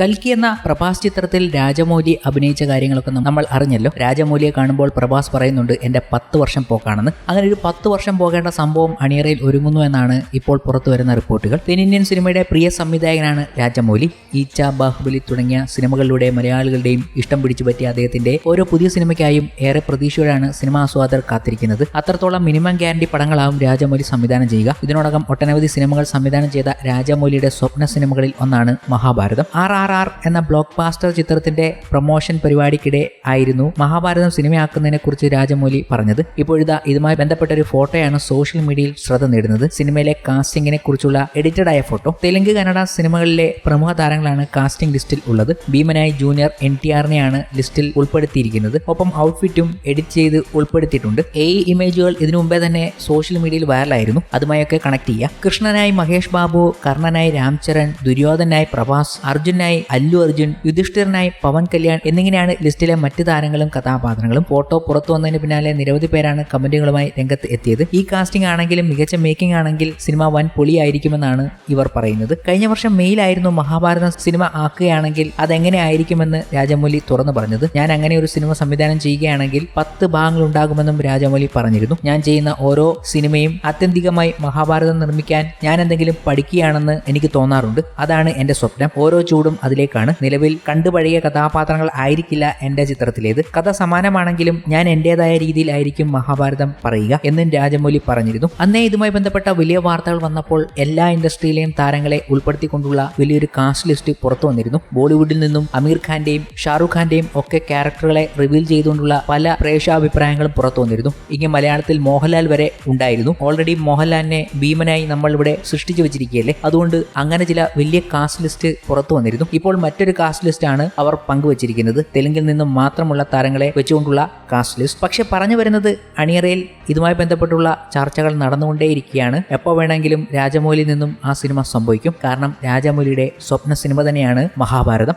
കൽക്കി എന്ന പ്രഭാസ് ചിത്രത്തിൽ രാജമൗലി അഭിനയിച്ച കാര്യങ്ങളൊക്കെ നമ്മൾ അറിഞ്ഞല്ലോ. രാജമൗലിയെ കാണുമ്പോൾ പ്രഭാസ് പറയുന്നുണ്ട് എന്റെ പത്ത് വർഷം പോക്കാണെന്ന്. അങ്ങനെ ഒരു പത്ത് വർഷം പോകേണ്ട സംഭവം അണിയറയിൽ ഒരുങ്ങുന്നു എന്നാണ് ഇപ്പോൾ പുറത്തു വരുന്ന റിപ്പോർട്ടുകൾ. തെന്നിന്ത്യൻ സിനിമയുടെ പ്രിയ സംവിധായകനാണ് രാജമൗലി. ഈച്ച ബാഹുബലി തുടങ്ങിയ സിനിമകളിലൂടെ മലയാളികളുടെയും ഇഷ്ടം പിടിച്ചു പറ്റിയ അദ്ദേഹത്തിന്റെ ഓരോ പുതിയ സിനിമയ്ക്കായും ഏറെ പ്രതീക്ഷയോടെയാണ് സിനിമാ ആസ്വാദകർ കാത്തിരിക്കുന്നത്. അത്രത്തോളം മിനിമം ഗ്യാരണ്ടി പടങ്ങളാവും രാജമൗലി സംവിധാനം ചെയ്യുക. ഇതിനോടകം ഒട്ടനവധി സിനിമകൾ സംവിധാനം ചെയ്ത രാജമൗലിയുടെ സ്വപ്ന സിനിമകളിൽ ഒന്നാണ് മഹാഭാരതം. ആർ ആർ ആർ എന്ന ബ്ലോക്ക് ബാസ്റ്റർ ചിത്രത്തിന്റെ പ്രൊമോഷൻ പരിപാടിക്കിടെ ആയിരുന്നു മഹാഭാരതം സിനിമയാക്കുന്നതിനെ കുറിച്ച് രാജമൗലി പറഞ്ഞത്. ഇപ്പോഴിതാ ഇതുമായി ബന്ധപ്പെട്ട ഒരു ഫോട്ടോയാണ് സോഷ്യൽ മീഡിയയിൽ ശ്രദ്ധ നേടുന്നത്. സിനിമയിലെ കാസ്റ്റിംഗിനെ കുറിച്ചുള്ള എഡിറ്റഡ് ആയ ഫോട്ടോ. തെലുങ്ക് കന്നഡ സിനിമകളിലെ പ്രമുഖ താരങ്ങളാണ് കാസ്റ്റിംഗ് ലിസ്റ്റിൽ ഉള്ളത്. ഭീമനായി ജൂനിയർ എൻ ടി ആറിനെയാണ് ലിസ്റ്റിൽ ഉൾപ്പെടുത്തിയിരിക്കുന്നത്. ഒപ്പം ഔട്ട്ഫിറ്റും എഡിറ്റ് ചെയ്ത് ഉൾപ്പെടുത്തിയിട്ടുണ്ട്. എ ഇമേജുകൾ ഇതിനു മുമ്പേ തന്നെ സോഷ്യൽ മീഡിയയിൽ വൈറലായിരുന്നു. അതുമായൊക്കെ കണക്ട് ചെയ്യുക കൃഷ്ണനായി മഹേഷ് ബാബു കർണനായി രാംചരൺ ദുര്യോധനായി പ്രഭാസ് അർജുനായി അല്ലു അർജുൻ യുധിഷ്ഠിരനായി പവൻ കല്യാൺ എന്നിങ്ങനെയാണ് ലിസ്റ്റിലെ മറ്റ് താരങ്ങളും കഥാപാത്രങ്ങളും. ഫോട്ടോ പുറത്തു വന്നതിന് പിന്നാലെ നിരവധി പേരാണ് കമന്റുകളുമായി രംഗത്ത് എത്തിയത്. ഈ കാസ്റ്റിംഗ് ആണെങ്കിലും മികച്ച മേക്കിംഗ് ആണെങ്കിൽ സിനിമ വൻ പൊളിയായിരിക്കുമെന്നാണ് ഇവർ പറയുന്നത്. കഴിഞ്ഞ വർഷം മെയിലായിരുന്നു മഹാഭാരതം സിനിമ ആക്കുകയാണെങ്കിൽ അതെങ്ങനെ ആയിരിക്കുമെന്ന് രാജമൗലി തുറന്നു പറഞ്ഞത്. ഞാൻ അങ്ങനെ ഒരു സിനിമ സംവിധാനം ചെയ്യുകയാണെങ്കിൽ പത്ത് ഭാഗങ്ങൾ ഉണ്ടാകുമെന്നും രാജമൗലി പറഞ്ഞിരുന്നു. ഞാൻ ചെയ്യുന്ന ഓരോ സിനിമയും ആത്യന്തികമായി മഹാഭാരതം നിർമ്മിക്കാൻ ഞാൻ എന്തെങ്കിലും പഠിക്കുകയാണെന്ന് എനിക്ക് തോന്നാറുണ്ട്. അതാണ് എന്റെ സ്വപ്നം. ഓരോ ചൂടും അതിലേക്കാണ്. നിലവിൽ കണ്ടുപഴകിയ കഥാപാത്രങ്ങൾ ആയിരിക്കില്ല എന്റെ ചിത്രത്തിലേത്. കഥ സമാനമാണെങ്കിലും ഞാൻ എന്റേതായ രീതിയിലായിരിക്കും മഹാഭാരതം പറയുക എന്നും രാജമൗലി പറഞ്ഞിരുന്നു. അന്നേ ഇതുമായി ബന്ധപ്പെട്ട വലിയ വാർത്തകൾ വന്നപ്പോൾ എല്ലാ ഇൻഡസ്ട്രിയിലെയും താരങ്ങളെ ഉൾപ്പെടുത്തിക്കൊണ്ടുള്ള വലിയൊരു കാസ്റ്റ് ലിസ്റ്റ് പുറത്തു വന്നിരുന്നു. ബോളിവുഡിൽ നിന്നും അമീർ ഖാന്റെയും ഷാറുഖ് ഖാന്റെയും ഒക്കെ ക്യാരക്ടറുകളെ റിവീൽ ചെയ്തുകൊണ്ടുള്ള പല പ്രേക്ഷാഭിപ്രായങ്ങളും പുറത്തു വന്നിരുന്നു. ഇങ്ങനെ മലയാളത്തിൽ മോഹൻലാൽ വരെ ഉണ്ടായിരുന്നു. ഓൾറെഡി മോഹൻലാലിനെ ഭീമനായി നമ്മൾ ഇവിടെ സൃഷ്ടിച്ചു വെച്ചിരിക്കുകയല്ലേ? അതുകൊണ്ട് അങ്ങനെ ചില വലിയ കാസ്റ്റ് ലിസ്റ്റ് പുറത്തു വന്നിരുന്നു. ഇപ്പോൾ മറ്റൊരു കാസ്റ്റ് ലിസ്റ്റ് ആണ് അവർ പങ്കുവച്ചിരിക്കുന്നത്. തെലുങ്കിൽ നിന്നും മാത്രമുള്ള താരങ്ങളെ വെച്ചുകൊണ്ടുള്ള കാസ്റ്റ് ലിസ്റ്റ് പക്ഷെ പറഞ്ഞു വരുന്നത് അണിയറയിൽ ഇതുമായി ബന്ധപ്പെട്ടുള്ള ചർച്ചകൾ നടന്നുകൊണ്ടേയിരിക്കുകയാണ്. എപ്പോൾ വേണമെങ്കിലും രാജമൗലിയിൽ നിന്നും ആ സിനിമ സംഭവിക്കും. കാരണം രാജമൗലിയുടെ സ്വപ്ന സിനിമ തന്നെയാണ് മഹാഭാരതം.